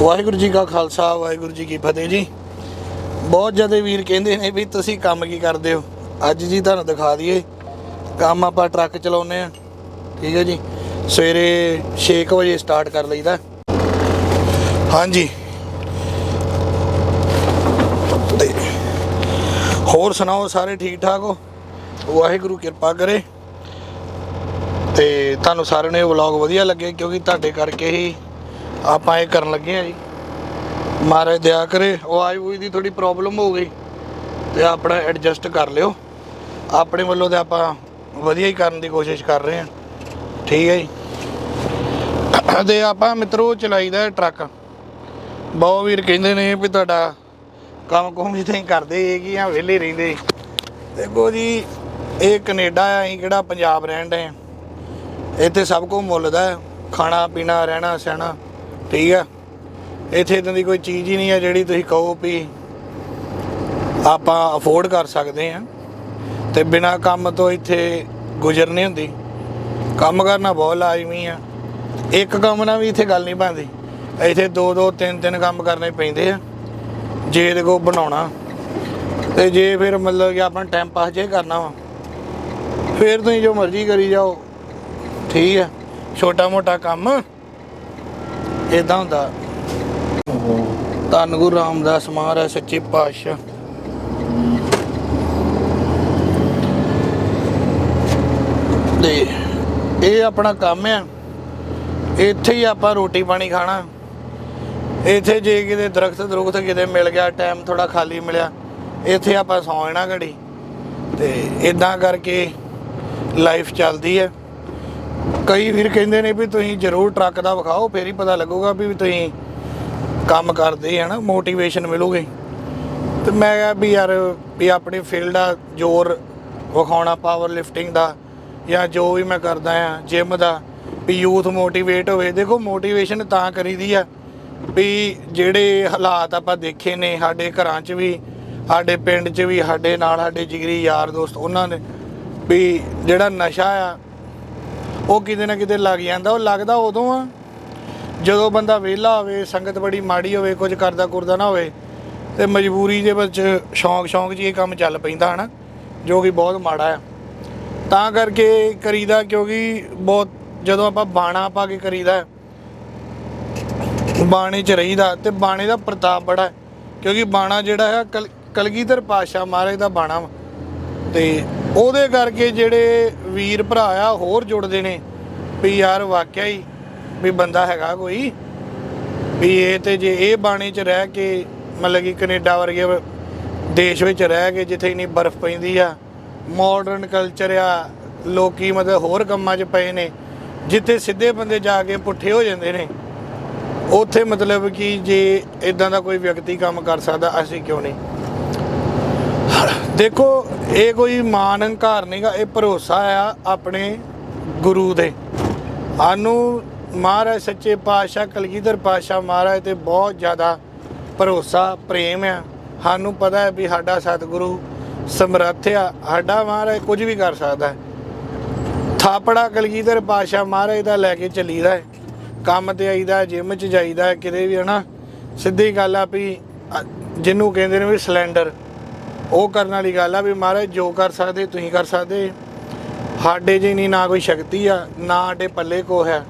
ਵਾਹਿਗੁਰੂ ਜੀ ਕਾ ਖਾਲਸਾ, ਵਾਹਿਗੁਰੂ ਜੀ ਕੀ ਫਤਿਹ ਜੀ। ਬਹੁਤ ਜ਼ਿਆਦਾ ਵੀਰ ਕਹਿੰਦੇ ਨੇ ਵੀ ਤੁਸੀਂ ਕੰਮ ਕੀ ਕਰਦੇ ਹੋ? ਅੱਜ ਜੀ ਤੁਹਾਨੂੰ ਦਿਖਾ ਦਈਏ। ਕੰਮ ਆਪਾਂ ਟਰੱਕ ਚਲਾਉਂਦੇ ਆ ਠੀਕ ਹੈ ਜੀ। ਸਵੇਰੇ 6 ਵਜੇ ਸਟਾਰਟ ਕਰ ਲਈਦਾ। ਹਾਂਜੀ। ਤੇ ਹੋਰ ਸੁਣਾਓ, ਸਾਰੇ ਠੀਕ ਠਾਕ ਹੋ? ਵਾਹਿਗੁਰੂ ਕਿਰਪਾ ਕਰੇ। ਤੇ ਤੁਹਾਨੂੰ ਸਾਰਿਆਂ ਨੂੰ ਇਹ ਵਲੌਗ ਵਧੀਆ ਲੱਗੇ, ਕਿਉਂਕਿ ਤੁਹਾਡੇ ਕਰਕੇ ਹੀ ਆਪਾਂ ਇਹ ਕਰਨ ਲੱਗੇ ਆ ਜੀ। ਮਹਾਰਾਜ ਦਇਆ ਕਰੇ, ਉਹ ਆਵਾਜ਼ ਵੂਜ ਦੀ ਥੋੜੀ ਪ੍ਰੋਬਲਮ ਹੋ ਗਈ। ਤੇ ਆਪਣਾ ਐਡਜਸਟ ਕਰ ਲਿਓ। ਆਪਣੇ ਵੱਲੋਂ ਤੇ ਆਪਾਂ ਵਧੀਆ ਹੀ ਕਰਨ ਦੀ ਕੋਸ਼ਿਸ਼ ਕਰ ਰਹੇ ਹਾਂ। ਠੀਕ ਹੈ ਜੀ। ਤੇ ਆਪਾਂ ਮਿੱਤਰੋ ਚਲਾਈਦਾ ਹੈ ਟਰੱਕ। ਬਹੁਤ ਵੀਰ ਕਹਿੰਦੇ ਨੇ ਵੀ ਤੁਹਾਡਾ ਕੰਮ ਕੁਮ ਜਿੱਥੇ ਕਰਦੇ, ਇਹ ਕੀ ਆ, ਵਿਹਲੇ ਰਹਿੰਦੇ। ਦੇਖੋ ਜੀ, ਇਹ ਕੈਨੇਡਾ ਆ, ਅਸੀਂ ਕਿਹੜਾ ਪੰਜਾਬ ਰਹਿਣ ਦੇ ਇੱਥੇ ਸਭ ਕੁਝ ਮੁੱਲ ਦਾ ਖਾਣਾ, ਪੀਣਾ, ਰਹਿਣਾ, ਸਹਿਣਾ। ਠੀਕ ਆ? ਇੱਥੇ ਇਦਾਂ ਦੀ ਕੋਈ ਚੀਜ਼ ਹੀ ਨਹੀਂ ਆ ਜਿਹੜੀ ਤੁਸੀਂ ਕਹੋ ਵੀ ਆਪਾਂ ਅਫੋਰਡ ਕਰ ਸਕਦੇ ਆ। ਤੇ ਬਿਨਾ ਕੰਮ ਤੋਂ ਇੱਥੇ ਗੁਜ਼ਰ ਨਹੀਂ ਹੁੰਦੀ। ਕੰਮ ਕਰਨਾ ਬਹੁਤ ਲਾਜ਼ਮੀ ਆ। ਇੱਕ ਕੰਮ ਨਾਲ ਵੀ ਇੱਥੇ ਗੱਲ ਨਹੀਂ ਬਣਦੀ। ਇੱਥੇ ਦੋ ਦੋ, ਤਿੰਨ ਤਿੰਨ ਕੰਮ ਕਰਨੇ ਪੈਂਦੇ ਆ। ਜੇ ਇਹਦੇ ਕੋ ਬਣਾਉਣਾ। ਤੇ ਜੇ ਫਿਰ ਮਤਲਬ ਕਿ ਆਪਣਾ ਟਾਈਮ ਪਾਸ ਜੇ ਕਰਨਾ ਵਾ। ਫਿਰ ਤੁਸੀਂ ਜੋ ਮਰਜ਼ੀ ਕਰੀ ਜਾਓ। ਠੀਕ ਆ? ਛੋਟਾ ਮੋਟਾ ਕੰਮ। ਇਦਾਂ ਹੁੰਦਾ। ਧੰਨ ਗੁਰੂ ਰਾਮਦਾਸ ਮਹਾਰਾਜ, ਸੱਚੇ ਪਾਤਸ਼ਾਹ। ਦੇ ਇਹ ਆਪਣਾ ਕੰਮ ਆ। ਇੱਥੇ ਹੀ ਆਪਾਂ ਰੋਟੀ ਪਾਣੀ ਖਾਣਾ। ਇੱਥੇ ਜੇ ਕਿਤੇ ਦਰਖਤ ਦਰੁਖਤ ਕਿਤੇ ਮਿਲ ਗਿਆ ਟਾਈਮ ਥੋੜਾ ਖਾਲੀ ਮਿਲਿਆ, ਇੱਥੇ ਆਪਾਂ ਸੌਂ ਜਾਣਾ ਘੜੀ। ਤੇ ਇਦਾਂ ਕਰਕੇ ਲਾਈਫ ਚੱਲਦੀ ਹੈ ਕਈ ਵੀਰ ਕਹਿੰਦੇ ਨੇ ਵੀ ਤੁਸੀਂ ਜ਼ਰੂਰ ਟਰੱਕ ਦਾ ਵਿਖਾਓ, ਫੇਰ ਹੀ ਪਤਾ ਲੱਗੂਗਾ ਵੀ ਤੁਸੀਂ ਕੰਮ ਕਰਦੇ ਆ ਨਾ ਮੋਟੀਵੇਸ਼ਨ ਮਿਲੂਗੀ। ਤੇ ਮੈਂ ਕਿਹਾ ਵੀ ਯਾਰ, ਵੀ ਆਪਣੇ ਫੀਲਡ ਆ, ਜ਼ੋਰ ਵਿਖਾਉਣਾ ਪਾਵਰ ਲਿਫਟਿੰਗ ਦਾ, ਜਾਂ ਜੋ ਵੀ ਮੈਂ ਕਰਦਾ ਆ ਜਿਮ ਦਾ, ਵੀ ਯੂਥ ਮੋਟੀਵੇਟ ਹੋਵੇ। ਦੇਖੋ ਮੋਟੀਵੇਸ਼ਨ ਤਾਂ ਕਰੀਦੀ ਆ ਵੀ ਜਿਹੜੇ ਹਾਲਾਤ ਆਪਾਂ ਦੇਖੇ ਨੇ, ਸਾਡੇ ਘਰਾਂ 'ਚ ਵੀ, ਸਾਡੇ ਪਿੰਡ 'ਚ ਵੀ, ਸਾਡੇ ਨਾਲ ਸਾਡੇ ਜਿਗਰੀ ਯਾਰ ਦੋਸਤ, ਉਹਨਾਂ ਨੇ ਵੀ ਜਿਹੜਾ ਨਸ਼ਾ ਆ ਉਹ ਕਿਤੇ ਨਾ ਕਿਤੇ ਲੱਗ ਜਾਂਦਾ, ਉਹ ਲੱਗਦਾ ਉਦੋਂ ਆ। ਜਦੋਂ ਬੰਦਾ ਵਿਹਲਾ ਹੋਵੇ, ਸੰਗਤ ਬੜੀ ਮਾੜੀ ਹੋਵੇ, ਕੁਝ ਕਰਦਾ ਕੁਰਦਾ ਨਾ ਹੋਵੇ, ਤੇ ਮਜਬੂਰੀ ਦੇ ਵਿੱਚ ਸ਼ੌਂਕ ਸ਼ੌਂਕ 'ਚ ਇਹ ਕੰਮ ਚੱਲ ਪੈਂਦਾ ਹਨਾ, ਜੋ ਕਿ ਬਹੁਤ ਮਾੜਾ ਆ। ਤਾਂ ਕਰਕੇ ਕਰੀਦਾ ਕਿਉਂਕਿ ਬਹੁਤ, ਜਦੋਂ ਆਪਾਂ ਬਾਣਾ ਪਾ ਕੇ ਕਰੀਦਾ, ਬਾਣੇ 'ਚ ਰਹੀਦਾ, ਤੇ ਬਾਣੇ ਦਾ ਪ੍ਰਤਾਪ ਬੜਾ ਕਿਉਂਕਿ ਬਾਣਾ ਜਿਹੜਾ ਹੈ, ਕਲ- ਕਲਗੀਧਰ ਪਾਸ਼ਾ ਮਹਾਰਾਜ ਦਾ ਬਾਣਾ ਵਾ। ਤੇ ਉਹਦੇ ਕਰਕੇ ਜਿਹੜੇ ਵੀਰ ਭਰਾ ਆ, ਹੋਰ ਜੁੜਦੇ ਨੇ ਵੀ ਯਾਰ ਵਾਕਿਆ ਹੀ ਵੀ ਬੰਦਾ ਹੈਗਾ ਕੋਈ। ਵੀ ਇਹ ਤੇ ਜੇ ਇਹ ਬਾਣੇ 'ਚ ਰਹਿ ਕੇ, ਮਤਲਬ ਕਿ ਕੈਨੇਡਾ ਵਰਗੇ ਦੇਸ਼ ਵਿੱਚ ਰਹਿ ਕੇ ਜਿੱਥੇ ਇੰਨੀ ਬਰਫ਼ ਪੈਂਦੀ ਆ ਮਾਡਰਨ ਕਲਚਰ ਆ, ਲੋਕੀ ਮਤਲਬ ਹੋਰ ਕੰਮਾਂ 'ਚ ਪਏ ਨੇ, ਜਿੱਥੇ ਸਿੱਧੇ ਬੰਦੇ ਜਾ ਕੇ ਪੁੱਠੇ ਹੋ ਜਾਂਦੇ ਨੇ, ਉੱਥੇ ਮਤਲਬ ਕਿ ਜੇ ਇਦਾਂ ਦਾ ਕੋਈ ਵਿਅਕਤੀ ਕੰਮ ਕਰ ਸਕਦਾ, ਅਸੀਂ ਕਿਉਂ ਨਹੀਂ? ਦੇਖੋ ਇਹ ਕੋਈ ਮਾਨ ਹੰਕਾਰ ਨਹੀਂਗਾ ਇਹ ਭਰੋਸਾ ਆ ਆਪਣੇ ਗੁਰੂ ਦੇ। ਸਾਨੂੰ ਮਹਾਰਾਜ, ਸੱਚੇ ਪਾਤਸ਼ਾਹ, ਕਲਗੀਧਰ ਪਾਤਸ਼ਾਹ ਮਹਾਰਾਜ ਤੇ ਬਹੁਤ ਜ਼ਿਆਦਾ ਭਰੋਸਾ, ਪ੍ਰੇਮ ਆ। ਸਾਨੂੰ ਪਤਾ ਹੈ ਵੀ ਸਾਡਾ ਸਤਿਗੁਰੂ ਸਮਰੱਥ ਆ। ਸਾਡਾ ਮਹਾਰਾਜ ਕੁਝ ਵੀ ਕਰ ਸਕਦਾ ਹੈ। ਥਾਪੜਾ ਕਲਗੀਧਰ ਪਾਤਸ਼ਾਹ ਮਹਾਰਾਜ ਦਾ ਲੈ ਕੇ ਚੱਲੀਦਾ ਹੈ। ਕੰਮ ਤੇ ਆਈਦਾ ਜਿਮ 'ਚ ਜਾਈਦਾ ਕਿਤੇ ਵੀ ਹਨਾ। ਸਿੱਧੀ ਗੱਲ ਆ ਵੀ ਜਿਹਨੂੰ ਕਹਿੰਦੇ ਨੇ ਵੀ ਸਿਲੰਡਰ। ਉਹ ਕਰਨ ਵਾਲੀ ਗੱਲ ਆ ਵੀ ਮਹਾਰਾਜ, ਜੋ ਕਰ ਸਕਦੇ, ਤੁਸੀਂ ਕਰ ਸਕਦੇ। ਸਾਡੇ ਜੀ ਨਹੀਂ, ਨਾ ਕੋਈ ਸ਼ਕਤੀ ਆ, ਨਾ ਸਾਡੇ ਪੱਲੇ ਕੋ ਹੈ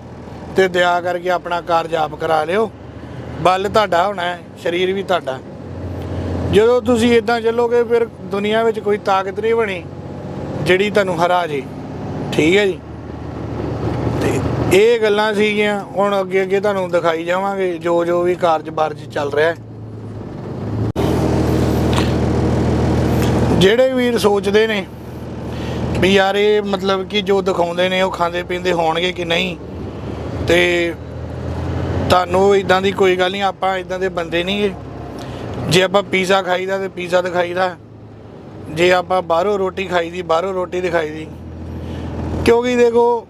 ਤੇ ਦਇਆ ਕਰਕੇ ਆਪਣਾ ਕਾਰਜ ਆਪ ਕਰਾ ਲਿਓ। ਬਲ ਤੁਹਾਡਾ ਹੋਣਾ ਹੈ, ਸਰੀਰ ਵੀ ਤੁਹਾਡਾ। ਜਦੋਂ ਤੁਸੀਂ ਇਦਾਂ ਚੱਲੋਗੇ, ਫਿਰ ਦੁਨੀਆ ਵਿੱਚ ਕੋਈ ਤਾਕਤ ਨਹੀਂ ਬਣੀ, ਜਿਹੜੀ ਤੁਹਾਨੂੰ ਹਰਾ ਜੇ। ਠੀਕ ਹੈ ਜੀ? ਤੇ ਇਹ ਗੱਲਾਂ ਸੀਗੀਆਂ, ਹੁਣ ਅੱਗੇ ਅੱਗੇ ਤੁਹਾਨੂੰ ਦਿਖਾਈ ਜਾਵਾਂਗੇ ਜੋ ਜੋ ਵੀ ਕਾਰਜ ਬਾਰਜ ਚੱਲ ਰਿਹਾ ਹੈ। ਜਿਹੜੇ ਵੀਰ ਸੋਚਦੇ ਨੇ ਵੀ ਯਾਰ ਇਹ ਮਤਲਬ ਕਿ ਜੋ ਦਿਖਾਉਂਦੇ ਨੇ ਉਹ ਖਾਂਦੇ ਪੀਂਦੇ ਹੋਣਗੇ ਕਿ ਨਹੀਂ, ਤੇ ਤੁਹਾਨੂੰ ਇਦਾਂ ਦੀ ਕੋਈ ਗੱਲ ਨਹੀਂ, ਆਪਾਂ ਇਦਾਂ ਦੇ ਬੰਦੇ ਨਹੀਂ ਜੇ ਆਪਾਂ ਪੀਜ਼ਾ ਖਾਈਦਾ ਤੇ ਪੀਜ਼ਾ ਦਿਖਾਈਦਾ। ਜੇ ਆਪਾਂ ਬਾਹਰੋਂ ਰੋਟੀ ਖਾਈਦੀ, ਬਾਹਰੋਂ ਰੋਟੀ ਦਿਖਾਈਦੀ। ਕਿਉਂਕਿ ਦੇਖੋ,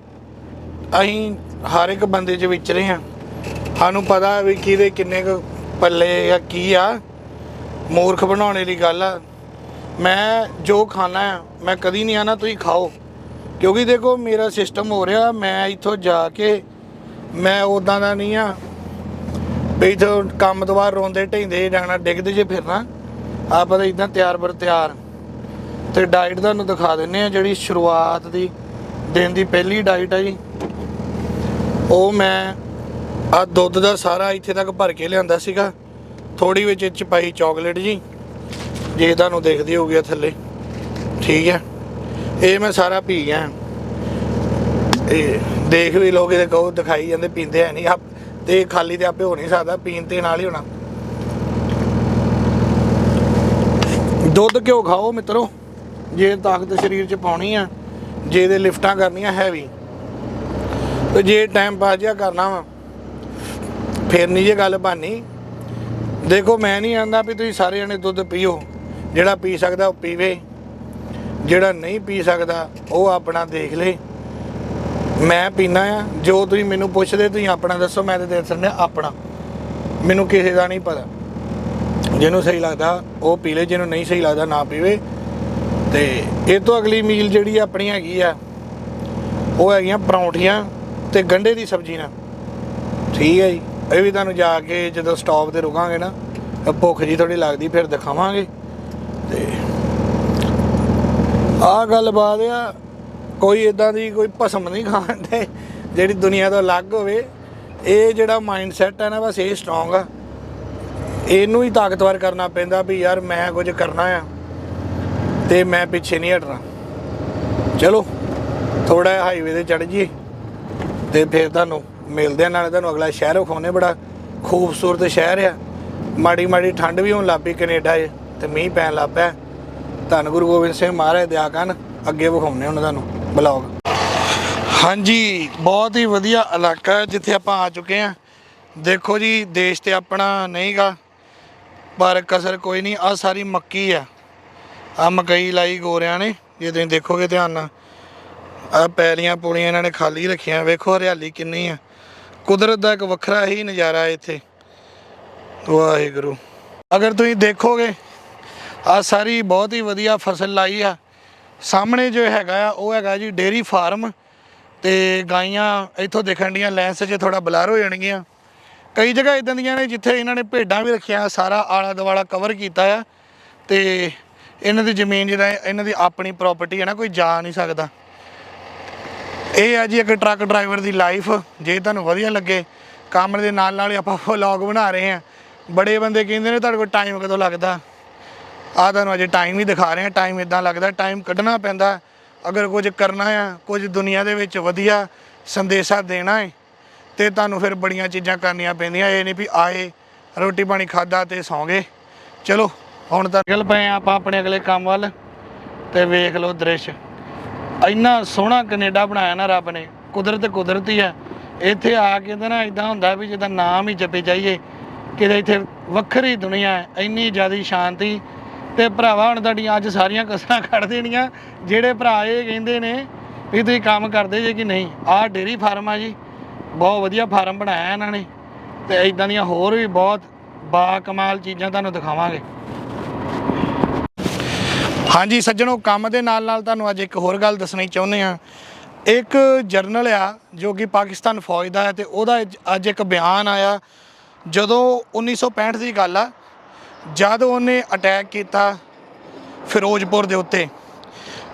ਅਸੀਂ ਹਰ ਇੱਕ ਬੰਦੇ 'ਚ ਵਿਚਰੇ ਆ ਸਾਨੂੰ ਪਤਾ ਵੀ ਕਿਹਦੇ ਕਿੰਨੇ ਕੁ ਪੱਲੇ ਆ ਕੀ ਆ। ਮੂਰਖ ਬਣਾਉਣੇ ਦੀ ਗੱਲ ਆ। ਮੈਂ ਜੋ ਖਾਣਾ ਆ ਮੈਂ ਕਦੀ ਨਹੀਂ ਆਣਾ, ਤੁਸੀਂ ਖਾਓ। ਕਿਉਂਕਿ ਦੇਖੋ, ਮੇਰਾ ਸਿਸਟਮ ਹੋ ਰਿਹਾ, ਮੈਂ ਇੱਥੋਂ ਜਾ ਕੇ, ਮੈਂ ਉਦਾਂ ਦਾ ਨਹੀਂ ਆ। ਵੀ ਇੱਥੋਂ ਕੰਮ ਤੋਂ ਬਾਅਦ ਰੋਂਦੇ ਢੈਂਦੇ ਜਾਣਾ, ਡਿੱਗਦੇ ਜੇ ਫਿਰਨਾ ਆਪਾਂ ਤਾਂ ਇਦਾਂ ਤਿਆਰ ਬਰ ਤਿਆਰ। ਤੇ ਡਾਈਟ ਤੁਹਾਨੂੰ ਦਿਖਾ ਦਿੰਨੇ ਆ, ਜਿਹੜੀ ਸ਼ੁਰੂਆਤ ਦੀ ਦਿਨ ਦੀ ਪਹਿਲੀ ਡਾਈਟ ਆ ਜੀ। ਉਹ ਮੈਂ ਆ ਦੁੱਧ ਦਾ ਸਾਰਾ ਇੱਥੇ ਤੱਕ ਭਰ ਕੇ ਲਿਆਂਦਾ ਸੀਗਾ। ਥੋੜੀ ਵਿੱਚ ਚ ਪਾਈ ਚਾਕਲੇਟ ਜੀ। ਜੇ ਤੁਹਾਨੂੰ ਦੇਖਦੀ ਹੋਊਗੀ ਥੱਲੇ, ਠੀਕ ਹੈ? ਇਹ ਮੈਂ ਸਾਰਾ ਪੀ ਗਿਆ। ਇਹ ਦੇਖ ਵੀ ਲੋਕ ਇਹਦੇ ਕਹੋ ਦਿਖਾਈ ਜਾਂਦੇ, ਪੀਂਦੇ ਹੈ ਨਹੀਂ ਆਪ ਤੇ ਖਾਲੀ ਤੇ ਆਪੇ ਹੋ ਨਹੀਂ ਸਕਦਾ, ਪੀਣ ਤੇ ਨਾਲ ਹੀ ਹੋਣਾ। ਦੁੱਧ ਕਿਉਂ ਖਾਓ ਮਿੱਤਰੋ। ਜੇ ਤਾਕਤ ਸਰੀਰ 'ਚ ਪਾਉਣੀ ਆ, ਜੇ ਇਹਦੇ ਲਿਫਟਾਂ ਕਰਨੀਆਂ ਹੈਵੀ ਤੇ ਜੇ ਟਾਈਮ ਪਾਸ ਜਿਹਾ ਕਰਨਾ ਵਾ, ਫਿਰ ਨਹੀਂ ਜੇ ਗੱਲ ਬਾਨੀ ਦੇਖੋ ਮੈਂ ਨਹੀਂ ਆਂਦਾ ਵੀ ਤੁਸੀਂ ਸਾਰੇ ਜਣੇ ਦੁੱਧ ਪੀਓ। ਜਿਹੜਾ ਪੀ ਸਕਦਾ ਉਹ ਪੀਵੇ, ਜਿਹੜਾ ਨਹੀਂ ਪੀ ਸਕਦਾ ਉਹ ਆਪਣਾ ਦੇਖ ਲੇ। ਮੈਂ ਪੀਣਾ ਆ, ਜੋ ਤੁਸੀਂ ਮੈਨੂੰ ਪੁੱਛਦੇ, ਤੁਸੀਂ ਆਪਣਾ ਦੱਸੋ, ਮੈਂ ਤੇ ਦੇ ਸਕਦਾ ਆਪਣਾ। ਮੈਨੂੰ ਕਿਸੇ ਦਾ ਨਹੀਂ ਪਤਾ। ਜਿਹਨੂੰ ਸਹੀ ਲੱਗਦਾ, ਉਹ ਪੀ ਲੇ, ਜਿਹਨੂੰ ਨਹੀਂ ਸਹੀ ਲੱਗਦਾ, ਨਾ ਪੀਵੇ। ਤੇ ਇਹ ਤੋਂ ਅਗਲੀ ਮੀਲ ਜਿਹੜੀ ਆਪਣੀ ਹੈਗੀ ਆ, ਉਹ ਹੈਗੀਆਂ ਪਰੌਂਠੀਆਂ ਤੇ ਗੰਢੇ ਦੀ ਸਬਜ਼ੀ ਨਾਲ। ਠੀਕ ਹੈ ਜੀ। ਇਹ ਵੀ ਤੁਹਾਨੂੰ ਜਾ ਕੇ ਜਦੋਂ ਸਟਾਪ ਤੇ ਰੁਕਾਂਗੇ ਨਾ, ਭੁੱਖ ਜੀ ਥੋੜੀ ਲੱਗਦੀ, ਫਿਰ ਦਿਖਾਵਾਂਗੇ। ਤੇ ਆਹ ਗੱਲਬਾਤ ਆ, ਕੋਈ ਇਦਾਂ ਦੀ ਕੋਈ ਭਸਮ ਨਹੀਂ ਖਾਂਦੇ ਜਿਹੜੀ ਦੁਨੀਆ ਤੋਂ ਅਲੱਗ ਹੋਵੇ, ਇਹ ਜਿਹੜਾ ਮਾਈਂਡ ਸੈਟ ਹੈ ਨਾ, ਬਸ ਇਹ ਸਟਰੋਂਗ ਆ। ਇਹਨੂੰ ਹੀ ਤਾਕਤਵਰ ਕਰਨਾ ਪੈਂਦਾ ਵੀ ਯਾਰ ਮੈਂ ਕੁਝ ਕਰਨਾ ਆ ਤੇ ਮੈਂ ਪਿੱਛੇ ਨਹੀਂ ਹਟਣਾ। ਚਲੋ ਥੋੜਾ ਹਾਈਵੇ ਤੇ ਚੜ ਜੀ ਤੇ ਫਿਰ ਤੁਹਾਨੂੰ ਮਿਲਦੇ ਆ, ਨਾਲੇ ਤੁਹਾਨੂੰ ਅਗਲਾ ਸ਼ਹਿਰ ਵਿਖਾਉਣੇ ਬੜਾ ਖੂਬਸੂਰਤ ਸ਼ਹਿਰ ਆ। ਮਾੜੀ ਮਾੜੀ ਠੰਡ ਵੀ ਹੋਣ ਲੱਗ ਪਈ ਕੈਨੇਡਾ 'ਚ। ਤੇ ਮੀਂਹ ਪੈਣ ਲੱਗ ਪਿਆ। ਧੰਨ ਗੁਰੂ ਗੋਬਿੰਦ ਸਿੰਘ ਮਹਾਰਾਜ, ਦਿਆ ਕਰਨ। ਅੱਗੇ ਵਿਖਾਉਣੇ ਹੁਣ ਤੁਹਾਨੂੰ ਬਲੌਗ। ਹਾਂਜੀ, ਬਹੁਤ ਹੀ ਵਧੀਆ ਇਲਾਕਾ ਜਿੱਥੇ ਆਪਾਂ ਆ ਚੁੱਕੇ ਆ ਦੇਖੋ ਜੀ, ਦੇਸ਼ ਤੇ ਆਪਣਾ ਨਹੀਂਗਾ, ਪਰ ਕਸਰ ਕੋਈ ਨਹੀਂ ਆ ਸਾਰੀ ਮੱਕੀ ਆ। ਆ ਮਕਈ ਲਾਈ ਗੋਰਿਆਂ ਨੇ, ਜੇ ਤੁਸੀਂ ਦੇਖੋਗੇ ਧਿਆਨ ਨਾਲ। ਆ ਪੈਲੀਆਂ ਪੂਲੀਆਂ ਇਹਨਾਂ ਨੇ ਖਾਲੀ ਰੱਖੀਆਂ, ਵੇਖੋ ਹਰਿਆਲੀ ਕਿੰਨੀ ਆ। ਕੁਦਰਤ ਦਾ ਇੱਕ ਵੱਖਰਾ ਹੀ ਨਜ਼ਾਰਾ ਇੱਥੇ। ਵਾਹਿਗੁਰੂ। ਅਗਰ ਤੁਸੀਂ ਦੇਖੋਗੇ ਆ ਸਾਰੀ ਬਹੁਤ ਹੀ ਵਧੀਆ ਫਸਲ ਲਾਈ ਆ। ਸਾਹਮਣੇ ਜੋ ਹੈਗਾ ਆ, ਉਹ ਹੈਗਾ ਜੀ ਡੇਰੀ ਫਾਰਮ ਤੇ ਗਾਈਆਂ ਇੱਥੋਂ ਦੇਖਣ ਦੀਆਂ, ਲੈਂਸ 'ਚ ਥੋੜਾ ਬਲਰ ਹੋ ਜਾਣਗੀਆਂ। ਕਈ ਜਗ੍ਹਾ ਇਦਾਂ ਦੀਆਂ ਨੇ ਜਿੱਥੇ ਇਹਨਾਂ ਨੇ ਭੇਡਾਂ ਵੀ ਰੱਖੀਆਂ, ਸਾਰਾ ਆਲਾ ਦੁਆਲਾ ਕਵਰ ਕੀਤਾ ਆ ਤੇ ਇਹਨਾਂ ਦੀ ਜ਼ਮੀਨ ਜਿਹੜਾ ਇਹਨਾਂ ਦੀ ਆਪਣੀ ਪ੍ਰਾਪਰਟੀ ਹੈ ਨਾ, ਕੋਈ ਜਾ ਨਹੀਂ ਸਕਦਾ। ਇਹ ਆ ਜੀ ਇੱਕ ਟਰੱਕ ਡਰਾਈਵਰ ਦੀ ਲਾਈਫ ਜੇ ਤੁਹਾਨੂੰ ਵਧੀਆ ਲੱਗੇ ਕੰਮ ਦੇ ਨਾਲ ਨਾਲ ਹੀ ਆਪਾਂ ਵਲੌਗ ਬਣਾ ਰਹੇ ਹਾਂ ਬੜੇ ਬੰਦੇ ਕਹਿੰਦੇ ਨੇ, ਤੁਹਾਡੇ ਕੋਲ ਟਾਈਮ ਕਦੋਂ ਲੱਗਦਾ? ਆ ਤੁਹਾਨੂੰ ਅਜੇ ਟਾਈਮ ਹੀ ਦਿਖਾ ਰਹੇ ਹਾਂ ਟਾਈਮ ਇਦਾਂ ਲੱਗਦਾ ਟਾਈਮ ਕੱਢਣਾ ਪੈਂਦਾ। ਅਗਰ ਕੁਝ ਕਰਨਾ ਆ, ਕੁਝ ਦੁਨੀਆ ਦੇ ਵਿੱਚ ਵਧੀਆ ਸੰਦੇਸ਼ਾ ਦੇਣਾ ਹੈ ਤੇ ਤੁਹਾਨੂੰ ਫਿਰ ਬੜੀਆਂ ਚੀਜ਼ਾਂ ਕਰਨੀਆਂ ਪੈਂਦੀਆਂ। ਇਹ ਨਹੀਂ ਵੀ ਆਏ, ਰੋਟੀ ਪਾਣੀ ਖਾਦਾ ਤੇ ਸੌਂ ਗਏ ਚਲੋ, ਹੁਣ ਤਾਂ ਨਿਕਲ ਪਏ ਹਾਂ ਆਪਾਂ ਆਪਣੇ ਅਗਲੇ ਕੰਮ ਵੱਲ, ਤੇ ਵੇਖ ਲਓ ਦ੍ਰਿਸ਼। ਇੰਨਾ ਸੋਹਣਾ ਕੈਨੇਡਾ ਬਣਾਇਆ ਨਾ ਰੱਬ ਨੇ। ਕੁਦਰਤ ਕੁਦਰਤੀ ਹੈ ਇੱਥੇ ਆ ਕੇ ਤਾਂ ਨਾ ਇਦਾਂ ਹੁੰਦਾ ਵੀ ਜਿੱਦਾਂ ਨਾਮ ਹੀ ਜਪੇ ਜਾਈਏ, ਕਿਤੇ ਇੱਥੇ ਵੱਖਰੀ ਦੁਨੀਆ ਹੈ, ਇੰਨੀ ਜ਼ਿਆਦਾ ਸ਼ਾਂਤੀ ਤੇ ਭਰਾਵਾ, ਹੁਣ ਤੁਹਾਡੀਆਂ ਅੱਜ ਸਾਰੀਆਂ ਕਸਰਾਂ ਕੱਢ ਦੇਣੀਆਂ। ਜਿਹੜੇ ਭਰਾ ਇਹ ਕਹਿੰਦੇ ਨੇ ਵੀ ਤੁਸੀਂ ਕੰਮ ਕਰਦੇ ਜੇ ਕਿ ਨਹੀਂ, ਆਹ ਡੇਰੀ ਫਾਰਮ ਆ ਜੀ। ਬਹੁਤ ਵਧੀਆ ਫਾਰਮ ਬਣਾਇਆ ਇਹਨਾਂ ਨੇ। ਤੇ ਇਦਾਂ ਦੀਆਂ ਹੋਰ ਵੀ ਬਹੁਤ ਬਾ ਕਮਾਲ ਚੀਜ਼ਾਂ ਤੁਹਾਨੂੰ ਦਿਖਾਵਾਂਗੇ। ਹਾਂਜੀ ਸੱਜਣੋ, ਕੰਮ ਦੇ ਨਾਲ ਨਾਲ ਤੁਹਾਨੂੰ ਅੱਜ ਇੱਕ ਹੋਰ ਗੱਲ ਦੱਸਣੀ ਚਾਹੁੰਦੇ ਆ ਇੱਕ ਜਰਨਲ ਆ ਜੋ ਕਿ ਪਾਕਿਸਤਾਨ ਫੌਜ ਦਾ ਹੈ ਤੇ ਉਹਦਾ ਅੱਜ- ਅੱਜ ਇੱਕ ਬਿਆਨ ਆਇਆ। ਜਦੋਂ 1965 ਦੀ ਗੱਲ ਆ ਜਦ ਉਹਨੇ ਅਟੈਕ ਕੀਤਾ ਫਿਰੋਜ਼ਪੁਰ ਦੇ ਉੱਤੇ,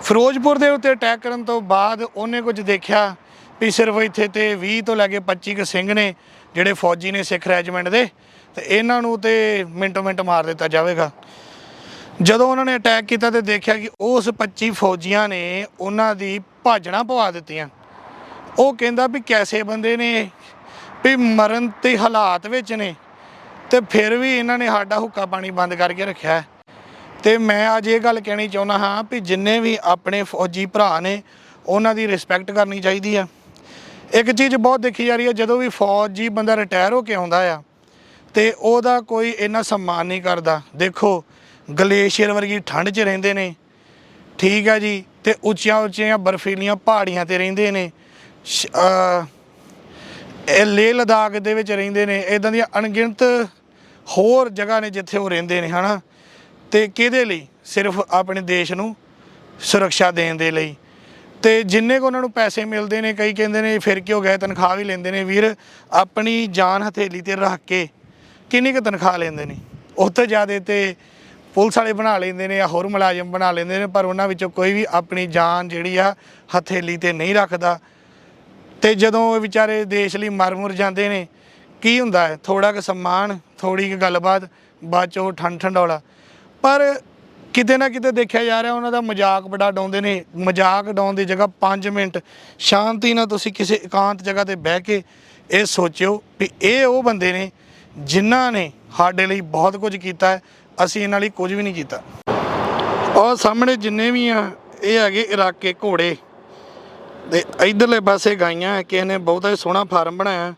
ਫਿਰੋਜ਼ਪੁਰ ਦੇ ਉੱਤੇ ਅਟੈਕ ਕਰਨ ਤੋਂ ਬਾਅਦ ਉਹਨੇ ਕੁਝ ਦੇਖਿਆ ਵੀ ਸਿਰਫ ਇੱਥੇ ਤੇ 20 ਤੋਂ ਲੈ ਕੇ 25 ਕੁ ਸਿੰਘ ਨੇ ਜਿਹੜੇ ਫੌਜੀ ਨੇ ਸਿੱਖ ਰੈਜੀਮੈਂਟ ਦੇ, ਤੇ ਇਹਨਾਂ ਨੂੰ ਤੇ ਮਿੰਟੋ ਮਿੰਟ ਮਾਰ ਦਿੱਤਾ ਜਾਵੇਗਾ। ਜਦੋਂ ਉਹਨਾਂ ਨੇ ਅਟੈਕ ਕੀਤਾ ਤੇ ਦੇਖਿਆ ਕਿ ਉਸ 25 ਫੌਜੀਆਂ ਨੇ ਉਹਨਾਂ ਦੀ ਭਾਜਣਾ ਪਵਾ ਦਿੱਤੀਆਂ। ਉਹ ਕਹਿੰਦਾ ਵੀ ਕੈਸੇ ਬੰਦੇ ਨੇ ਵੀ ਮਰਨ ਤੇ ਹਾਲਾਤ ਵਿੱਚ ਨੇ। ਤੇ ਫਿਰ ਵੀ ਇਹਨਾਂ ਨੇ ਸਾਡਾ ਹੁੱਕਾ ਪਾਣੀ ਬੰਦ ਕਰਕੇ ਰੱਖਿਆ ਹੈ। ਤੇ ਮੈਂ ਅੱਜ ਇਹ ਗੱਲ ਕਹਿਣੀ ਚਾਹੁੰਦਾ ਹਾਂ ਵੀ ਜਿੰਨੇ ਵੀ ਆਪਣੇ ਫੌਜੀ ਭਰਾ ਨੇ, ਉਹਨਾਂ ਦੀ ਰਿਸਪੈਕਟ ਕਰਨੀ ਚਾਹੀਦੀ ਆ ਇੱਕ ਚੀਜ਼ ਬਹੁਤ ਦੇਖੀ ਜਾ ਰਹੀ ਹੈ, ਜਦੋਂ ਵੀ ਫੌਜੀ ਬੰਦਾ ਰਿਟਾਇਰ ਹੋ ਕੇ ਆਉਂਦਾ ਆ, ਤੇ ਉਹਦਾ ਕੋਈ ਇੰਨਾ ਸਨਮਾਨ ਨਹੀਂ ਕਰਦਾ। ਦੇਖੋ, ਗਲੇਸ਼ੀਅਰ ਵਰਗੀ ਠੰਡ 'ਚ ਰਹਿੰਦੇ ਨੇ। ਠੀਕ ਹੈ ਜੀ, ਤੇ ਉੱਚੀਆਂ ਉੱਚੀਆਂ ਬਰਫੀਲੀਆਂ ਪਹਾੜੀਆਂ ਤੇ ਰਹਿੰਦੇ ਨੇ। ਸ਼- ਇਹ ਲੇਹ ਲਦਾਖ ਦੇ ਵਿੱਚ ਰਹਿੰਦੇ ਨੇ। ਇਦਾਂ ਦੀਆਂ ਅਣਗਿਣਤ ਹੋਰ ਜਗ੍ਹਾ ਨੇ ਜਿੱਥੇ ਉਹ ਰਹਿੰਦੇ ਨੇ, ਹਨਾ? ਤੇ ਕਿਹਦੇ ਲਈ? ਸਿਰਫ ਆਪਣੇ ਦੇਸ਼ ਨੂੰ ਸੁਰੱਖਿਆ ਦੇਣ ਦੇ ਲਈ। ਤੇ ਜਿੰਨੇ ਕੋ ਉਹਨਾਂ ਨੂੰ ਪੈਸੇ ਮਿਲਦੇ ਨੇ, ਕਈ ਕਹਿੰਦੇ ਨੇ, ਫਿਰ ਕਿਉਂ ਗਏ? ਤਨਖਾਹ ਵੀ ਲੈਂਦੇ ਨੇ। ਵੀਰ, ਆਪਣੀ ਜਾਨ ਹਥੇਲੀ ਤੇ ਰੱਖ ਕੇ ਕਿੰਨੀ ਕੁ ਤਨਖਾਹ ਲੈਂਦੇ ਨੇ? ਉੱਥੇ ਜ਼ਿਆਦਾ ਤੇ ਪੁਲਿਸ ਵਾਲੇ ਬਣਾ ਲੈਂਦੇ ਨੇ ਜਾਂ ਹੋਰ ਮੁਲਾਜ਼ਮ ਬਣਾ ਲੈਂਦੇ ਨੇ, ਪਰ ਉਹਨਾਂ ਵਿੱਚੋਂ ਕੋਈ ਵੀ ਆਪਣੀ ਜਾਨ ਜਿਹੜੀ ਆ, ਹਥੇਲੀ ਤੇ ਨਹੀਂ ਰੱਖਦਾ। ਤੇ ਜਦੋਂ ਇਹ ਵਿਚਾਰੇ ਦੇਸ਼ ਲਈ ਮਰ ਮੁਰ ਜਾਂਦੇ ਨੇ ਕੀ ਹੁੰਦਾ ਹੈ? ਥੋੜਾ ਕੁ ਸਨਮਾਨ ਥੋੜੀ ਕੁ ਗੱਲਬਾਤ ਬਾਅਦ ਚ ਠੰਡ ਠੰਡੌਲਾ। ਪਰ ਕਿਤੇ ਨਾ ਕਿਤੇ ਦੇਖਿਆ ਜਾ ਰਿਹਾ ਉਹਨਾਂ ਦਾ ਮਜ਼ਾਕ ਬੜਾ ਡਾਉਂਦੇ ਨੇ। ਮਜ਼ਾਕ ਡਾਉਣ ਦੀ ਜਗ੍ਹਾ 5 ਮਿੰਟ ਸ਼ਾਂਤੀ ਨਾਲ ਤੁਸੀਂ ਕਿਸੇ ਇਕਾਂਤ ਜਗ੍ਹਾ ਤੇ ਬਹਿ ਕੇ ਇਹ ਸੋਚਿਓ ਵੀ ਇਹ ਉਹ ਬੰਦੇ ਨੇ ਜਿਨ੍ਹਾਂ ਨੇ ਸਾਡੇ ਲਈ ਬਹੁਤ ਕੁਝ ਕੀਤਾ ਹੈ। ਅਸੀਂ ਇਹਨਾਂ ਲਈ ਕੁਝ ਵੀ ਨਹੀਂ ਕੀਤਾ। ਔਰ ਸਾਹਮਣੇ ਜਿੰਨੇ ਵੀ ਆ ਇਹ ਹੈਗੇ ਇਰਾਕੇ ਘੋੜੇ। ਤੇ ਇਧਰਲੇ ਪਾਸੇ ਗਾਈਆਂ ਹੈ, ਕਿਸੇ ਨੇ ਬਹੁਤਾ ਹੀ ਸੋਹਣਾ ਫਾਰਮ ਬਣਾਇਆ।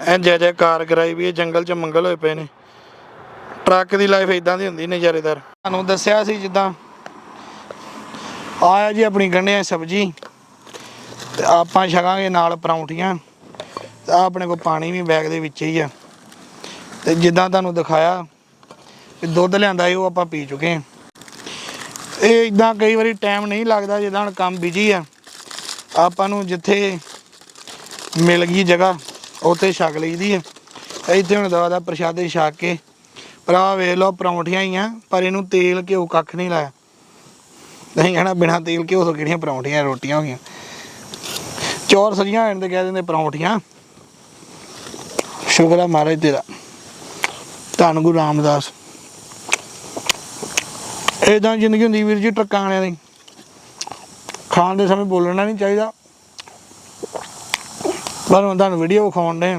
ਐ ਜੈ ਜੈਕਾਰ ਕਰਾਈ ਵੀ ਇਹ ਜੰਗਲ 'ਚ ਮੰਗਲ ਹੋਏ ਪਏ ਨੇ। ਟਰੱਕ ਦੀ ਲਾਈਫ ਇਦਾਂ ਦੀ ਹੁੰਦੀ ਨਜ਼ਾਰੇਦਾਰ। ਤੁਹਾਨੂੰ ਦੱਸਿਆ ਸੀ ਜਿੱਦਾਂ ਆਇਆ ਜੀ ਆਪਣੀ ਗੰਢਿਆਂ ਸਬਜ਼ੀ, ਤੇ ਆਪਾਂ ਛਕਾਂਗੇ ਨਾਲ ਪਰੌਂਠੀਆਂ, ਤੇ ਆਹ ਆਪਣੇ ਕੋਲ ਪਾਣੀ ਵੀ ਬੈਗ ਦੇ ਵਿੱਚ ਹੀ ਆ। ਤੇ ਜਿੱਦਾਂ ਤੁਹਾਨੂੰ ਦਿਖਾਇਆ ਕਿ ਦੁੱਧ ਲਿਆਂਦਾ ਸੀ, ਉਹ ਆਪਾਂ ਪੀ ਚੁੱਕੇ ਹਾਂ। ਇਹ ਇਦਾਂ ਕਈ ਵਾਰੀ ਟਾਈਮ ਨਹੀਂ ਲੱਗਦਾ ਜਿੱਦਾਂ ਹੁਣ ਕੰਮ ਬਿਜ਼ੀ ਆ। ਆਪਾਂ ਨੂੰ ਜਿੱਥੇ ਮਿਲ ਗਈ ਜਗ੍ਹਾ ਉੱਥੇ ਛਕ ਲਈਦੀ ਹੈ ਇੱਥੇ ਹੁਣ ਦਵਾ ਦਾ ਪ੍ਰਸ਼ਾਦੇ ਛਕ ਕੇ। ਭਰਾ ਵੇਖ ਲਓ, ਪਰੌਂਠੀਆਂ ਹੀ ਆ, ਪਰ ਇਹਨੂੰ ਤੇਲ ਘਿਓ ਕੱਖ ਨਹੀਂ ਲਾਇਆ। ਨਹੀਂ ਕਹਿਣਾ ਬਿਨਾ ਤੇਲ ਘਿਓ ਤੋਂ ਕਿਹੜੀਆਂ ਪਰੌਂਠੀਆਂ, ਰੋਟੀਆਂ ਹੋ ਗਈਆਂ। ਚੌਰ ਸਜੀਆਂ ਹੋਣ ਤੇ ਕਹਿ ਦਿੰਦੇ ਪਰੌਂਠੀਆਂ। ਸ਼ੁਕਰ ਆ ਮਹਾਰਾਜ ਤੇਰਾ। ਧੰਨ ਗੁਰੂ ਰਾਮਦਾਸ। ਇਦਾਂ ਜ਼ਿੰਦਗੀ ਹੁੰਦੀ ਵੀਰ ਜੀ ਟਰੱਕਾਂ ਵਾਲਿਆਂ ਦੀ। ਖਾਣ ਦੇ ਸਮੇਂ ਬੋਲਣਾ ਨਹੀਂ ਚਾਹੀਦਾ। ਪਰ ਹੁਣ ਤੁਹਾਨੂੰ ਵੀਡੀਓ ਵਿਖਾਉਣ ਨੇ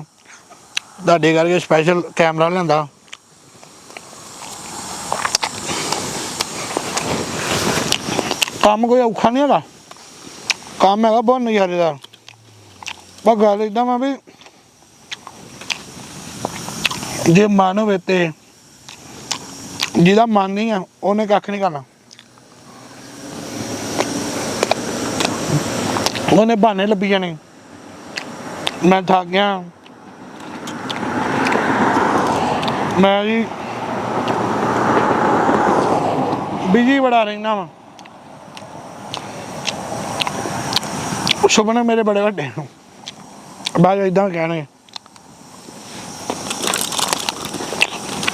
ਤੁਹਾਡੇ ਕਰਕੇ ਸਪੈਸ਼ਲ ਕੈਮਰਾ ਲਿਆਂਦਾ। ਕੰਮ ਕੋਈ ਔਖਾ ਨਹੀਂ ਹੈਗਾ। ਕੰਮ ਹੈਗਾ ਬਹੁਤ ਨਜ਼ਾਰੇਦਾਰ। ਪਰ ਗੱਲ ਇਦਾਂ ਵਾ ਵੀ ਜੇ ਮਨ ਹੋਵੇ ਤੇ ਜਿਹਦਾ ਮਨ ਨਹੀਂ ਆ, ਉਹਨੇ ਕੱਖ ਨਹੀਂ ਕਰਨਾ। ਉਹਨੇ ਬਹਾਨੇ ਲੱਭੀ ਜਾਣੇ। ਮੈਂ ਥੱਕ ਗਿਆ। ਮੈਂ ਜੀ ਬਿਜ਼ੀ ਬੜਾ ਰਹਿਣਾ ਵਾ। ਸੁਪਨੇ ਮੇਰੇ ਬੜੇ ਵੱਡੇ ਨੇ। ਬਾਅਦ ਇਦਾਂ ਕਹਿਣਗੇ।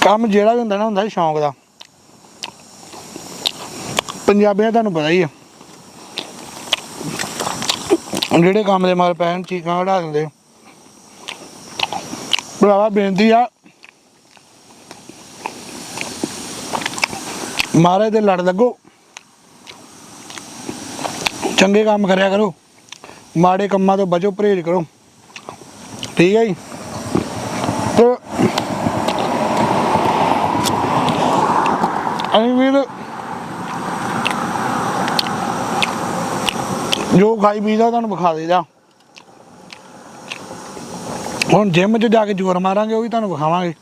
ਕੰਮ ਜਿਹੜਾ ਵੀ ਹੁੰਦਾ ਨਾ, ਹੁੰਦਾ ਸ਼ੌਂਕ ਦਾ। ਪੰਜਾਬੀਆਂ ਤੁਹਾਨੂੰ ਪਤਾ ਹੀ ਆ। ਜਿਹੜੇ ਕੰਮ ਦੇ ਮਾਰ ਪੈਣ ਚੀਕਾਂ ਕਢਾ ਦਿੰਦੇ ਭਰਾਵਾ, ਬੇਨਤੀ ਆ। ਮਾਰੇ ਤੇ ਲੜ ਲੱਗੋ। ਚੰਗੇ ਕੰਮ ਕਰਿਆ ਕਰੋ। ਮਾੜੇ ਕੰਮਾਂ ਤੋਂ ਬਚੋ, ਪਰਹੇਜ਼ ਕਰੋ। ਠੀਕ ਹੈ ਜੀ? ਤੇ ਅਸੀਂ ਵੀਰ ਜੋ ਖਾਈ ਪੀਦਾ, ਤੁਹਾਨੂੰ ਵਿਖਾ ਦੇਦਾ ਹੁਣ ਜਿਮ 'ਚ ਜਾ ਕੇ ਜ਼ੋਰ ਮਾਰਾਂਗੇ ਉਹ ਵੀ ਤੁਹਾਨੂੰ ਵਿਖਾਵਾਂਗੇ।